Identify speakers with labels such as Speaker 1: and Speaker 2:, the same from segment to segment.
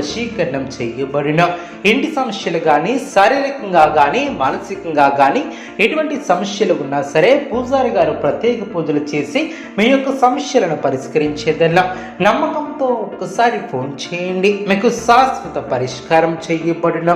Speaker 1: వశీకరణం చేయబడిన ఇంటి సమస్యలు కానీ శారీరకంగా కానీ మానసికంగా కానీ ఎటువంటి సమస్యలు ఉన్నా సరే పూజారి గారు ప్రత్యేక పూజలు చేసి మీ యొక్క సమస్యలను పరిష్కరించేదల్లా. నమ్మకంతో ఒక్కసారి ఫోన్ చేయండి. మీకు శాశ్వత పరిష్కారం చేయబడిన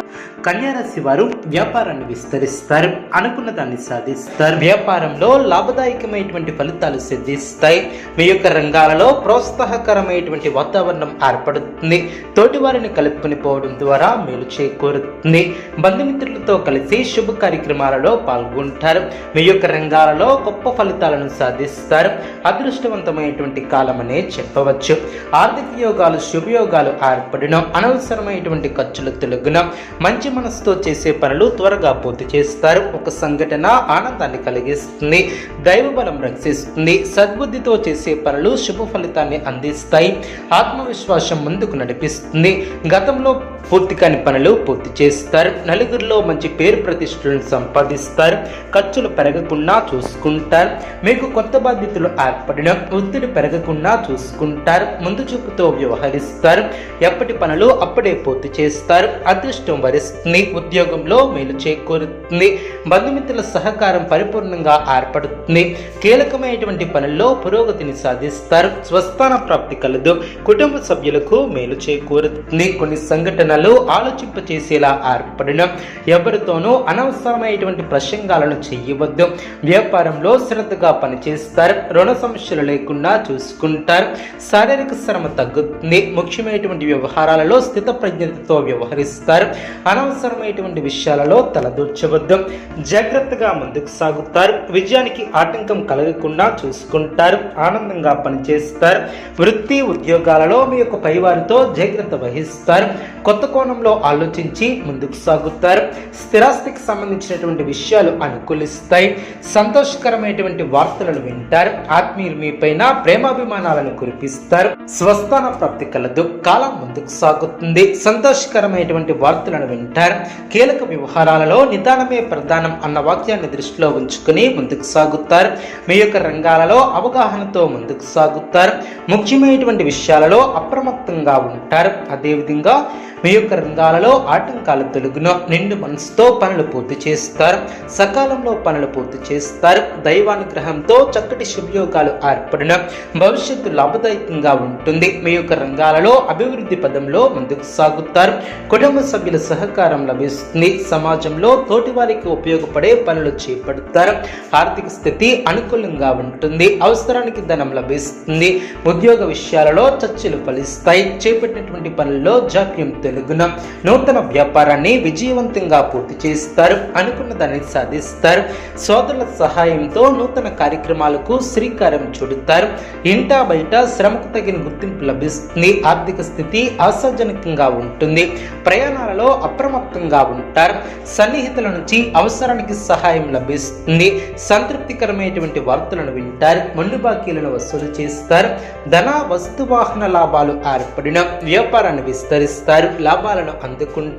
Speaker 1: కన్యారాశి వారు వ్యాపారాన్ని విస్తరిస్తారు. అనుకున్న దాన్ని సాధిస్తారు. వ్యాపారంలో లాభదాయకమైనటువంటి ఫలితాలు సిద్ధిస్తాయి. మీ యొక్క రంగాలలో ప్రోత్సాహకరమైనటువంటి వాతావరణం ఏర్పడుతుంది. తోటి వారిని కలుపుకొని పోవడం ద్వారా మేలు చేకూరుతుంది. బంధుమిత్రులతో కలిసి శుభ కార్యక్రమాలలో పాల్గొంటారు. మీ యొక్క రంగాలలో గొప్ప ఫలితాలను సాధిస్తారు. అదృష్టవంతమైనటువంటి కాలం అనే చెప్పవచ్చు. ఆర్థిక యోగాలు శుభయోగాలు ఏర్పడిన అనవసరమైనటువంటి ఖర్చులు తొలగిన మంచి మనసుతో చేసే పనులు త్వరగా పూర్తి చేస్తారు. ఒక సంఘటన ఆనందాన్ని కలిగిస్తుంది దైవ బలం రక్షిస్తుంది సద్బుద్ధితో చేసే పనులు శుభ ఫలితాన్ని అందిస్తాయి ఆత్మవిశ్వాసం ముందుకు నడిపిస్తుంది. గతంలో పూర్తి కాని పనులు పూర్తి చేస్తారు. నలుగురిలో మంచి పేరు ప్రతిష్టలను సంపాదిస్తారు. ఖర్చులు పెరగకుండా చూసుకుంటారు. మీకు కొత్త బాధ్యతలు ఏర్పడిన ఒత్తిడి పెరగకుండా చూసుకుంటారు. ముందు చూపుతో వ్యవహరిస్తారు. ఎప్పటి పనులు అప్పుడే పూర్తి చేస్తారు. అదృష్టం వరిస్తుంది. ఉద్యోగంలో మేలు చేకూరుతుంది. బంధుమిత్రుల సహకారం పరిపూర్ణంగా ఏర్పడుతుంది. కీలకమైనటువంటి పనుల్లో పురోగతిని సాధిస్తారు. స్వస్థాన ప్రాప్తి కలదు. కుటుంబ సభ్యులకు మేలు చేకూరుతుంది. కొన్ని సంఘటన సంఘటనలు ఆలోచింపచేసేలా ఏర్పడిన ఎవరితోనూ అనవసరమైనటువంటి ప్రసంగాలను చేయవద్దు. వ్యాపారంలో శ్రద్ధగా పనిచేస్తారు. రుణ సమస్యలు లేకుండా చూసుకుంటారు. శారీరక శ్రమ తగ్గుతుంది. ముఖ్యమైనటువంటి వ్యవహారాలలో స్థిత ప్రజ్ఞతతో వ్యవహరిస్తారు. అనవసరమైనటువంటి విషయాలలో తలదూర్చవద్దు. జాగ్రత్తగా ముందుకు సాగుతారు. విజయానికి ఆటంకం కలగకుండా చూసుకుంటారు. ఆనందంగా పనిచేస్తారు. వృత్తి ఉద్యోగాలలో మీ యొక్క పైవారితో జాగ్రత్త వహిస్తారు. కొత్త కోణంలో ఆలోచించి ముందుకు సాగుతారు. స్థిరాస్తికి సంబంధించినటువంటి విషయాలు అనుకూలిస్తాయి. సంతోషకరమైనటువంటి వార్తలను వింటారు. ఆత్మీయులు మీ పైన ప్రేమాభిమానాలను కురిపిస్తారు. స్వస్థాన ప్రాప్తి కలదు. కాలం ముందుకు సాగుతుంది. సంతోషకరమైనటువంటి వార్తలను వింటారు. కీలక వ్యవహారాలలో నిదానమే ప్రధానం అన్న వాక్యాన్ని దృష్టిలో ఉంచుకుని ముందుకు సాగుతారు. మీ యొక్క రంగాలలో అవగాహనతో ముందుకు సాగుతారు. ముఖ్యమైనటువంటి విషయాలలో అప్రమత్తంగా ఉంటారు. అదేవిధంగా మీ యొక్క రంగాలలో ఆటంకాలు తొలగున నిండు మనసుతో పనులు పూర్తి చేస్తారు. సకాలంలో పనులు పూర్తి చేస్తారు. దైవానుగ్రహంతో చక్కటి శుభయోగాలు ఏర్పడిన భవిష్యత్తు లాభదాయకంగా ఉంటుంది. మీ యొక్క రంగాలలో అభివృద్ధి పదంలో ముందుకు సాగుతారు. కుటుంబ సభ్యుల సహకారం లభిస్తుంది. సమాజంలో తోటి వారికి ఉపయోగపడే పనులు చేపడతారు. ఆర్థిక స్థితి అనుకూలంగా ఉంటుంది. అవసరానికి ధనం లభిస్తుంది. ఉద్యోగ విషయాలలో చర్చలు ఫలిస్తాయి. చేపట్టినటువంటి పనుల్లో జాప్యం వెలుగున నూతన వ్యాపారాన్ని విజయవంతంగా పూర్తి చేస్తారు అనుకున్న దాన్ని సాధిస్తారు. సోదరుల సహాయంతో నూతన కార్యక్రమాలకు శ్రీకారం చుడతారు. ఇంటా బయట శ్రమకు తగిన గుర్తింపు లభిస్తుంది ఆర్థిక స్థితి ఆశాజనకంగా ఉంటుంది. ప్రయాణాలలో అప్రమత్తంగా ఉంటారు. సన్నిహితుల నుంచి అవసరానికి సహాయం లభిస్తుంది. సంతృప్తికరమైనటువంటి వార్తలను వింటారు. మండు బాకీలను వసూలు చేస్తారు. ధన వస్తు వాహన లాభాలు ఏర్పడిన వ్యాపారాన్ని విస్తరిస్తారు. లాభాలను అందుకుంటూ